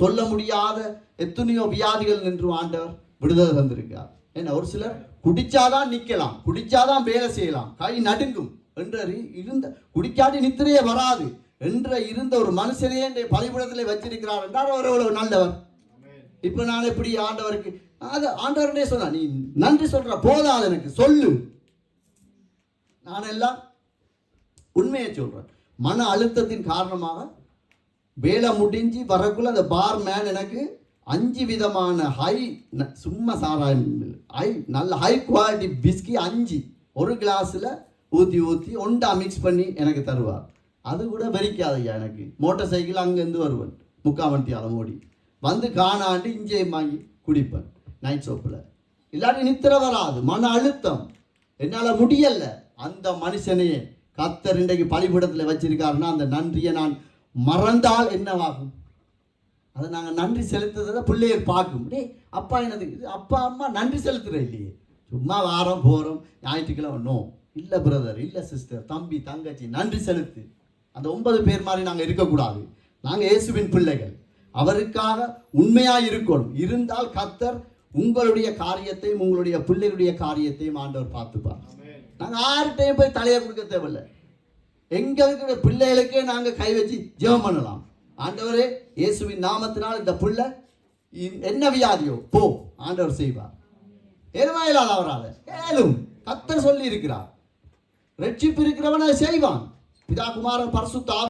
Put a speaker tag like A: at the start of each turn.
A: சொல்ல முடியாத எத்தனையோ வியாதிகள் நின்று ஆண்டவர் விடுதலை தந்திருக்கார் ஏன்னா ஒரு சிலர் குடிச்சாதான் நிற்கலாம் குடிச்சாதான் வேலை செய்யலாம் கை நடுங்கும் என்ற இருந்த குடிக்காட்டி நித்திரையே வராது என்ற இருந்த ஒரு மனுஷனையே இந்த பலிபுடத்திலே வச்சிருக்கிறார் என்றார். அவர் எவ்வளவு நல்லவர். இப்போ நான் எப்படி ஆண்டவருக்கு அது ஆண்டவருடைய சொன்னா நீ நன்றி சொல்ற போதாது எனக்கு சொல்லு. நான் எல்லாம் உண்மையை சொல்றேன். மன அழுத்தத்தின் காரணமாக வேலை முடிஞ்சு வரக்குள்ள அந்த பார் மேன் எனக்கு அஞ்சு விதமான ஹை சும்மா சாராயம் ஹை நல்ல ஹை குவாலிட்டி பிஸ்கி அஞ்சு. ஒரு கிளாஸில் ஊற்றி ஊற்றி ஒண்டா மிக்ஸ் பண்ணி எனக்கு தருவார். அது கூட வெறிக்காதையா எனக்கு. மோட்டார் சைக்கிள் அங்கேருந்து வருவேன். முக்காமட்டியால அலமோடி வந்து காணாண்டு இஞ்சே வாங்கி குடிப்பேன். நைட் சோப்பில் இல்லாட்டி நித்திர வராது. மன அழுத்தம். என்னால் முடியலை. அந்த மனுஷனையே கத்தர் இன்றைக்கு பழிபுடத்தில் வச்சிருக்காருன்னா அந்த நன்றியை நான் மறந்தால் என்னவாகும்? அதை நாங்கள் நன்றி செலுத்துறதை பிள்ளையர் பார்க்கும். டே அப்பா என்னது? அப்பா அம்மா நன்றி செலுத்துகிற இல்லையே. சும்மா வாரம் போகிறோம் ஞாயிற்றுக்கிழமை நோ இல்லை பிரதர் இல்லை சிஸ்டர் தம்பி தங்கச்சி நன்றி செலுத்து. அந்த ஒன்பது பேர் மாதிரி நாங்கள் இருக்கக்கூடாது. நாங்கள் இயேசுவின் பிள்ளைகள். அவருக்காக உண்மையாக இருக்கணும். இருந்தால் கத்தர் உங்களுடைய காரியத்தையும் உங்களுடைய பிள்ளைகளுடைய காரியத்தையும் ஆண்டவர் பார்த்துப்பார். நாங்கள் யார்கிட்டையும் போய் தலையை கொடுக்க தேவையில்லை. எங்க இருக்கிற பிள்ளைகளுக்கே நாங்க கை வச்சு ஜெபம் பண்ணலாம். ஆண்டவரே இயேசுவின் நாமத்தினால் இந்த பிள்ளை என்ன வியாதியோ போ ஆண்டவர் செய்வார். ஏழுமா இல்லாத அவரால். ஏழும் கத்தர் சொல்லி இருக்கிறார் ரட்சிப்பு இருக்கிறவன் அதை செய்வான். பிதா குமாரன் பரிசுத்த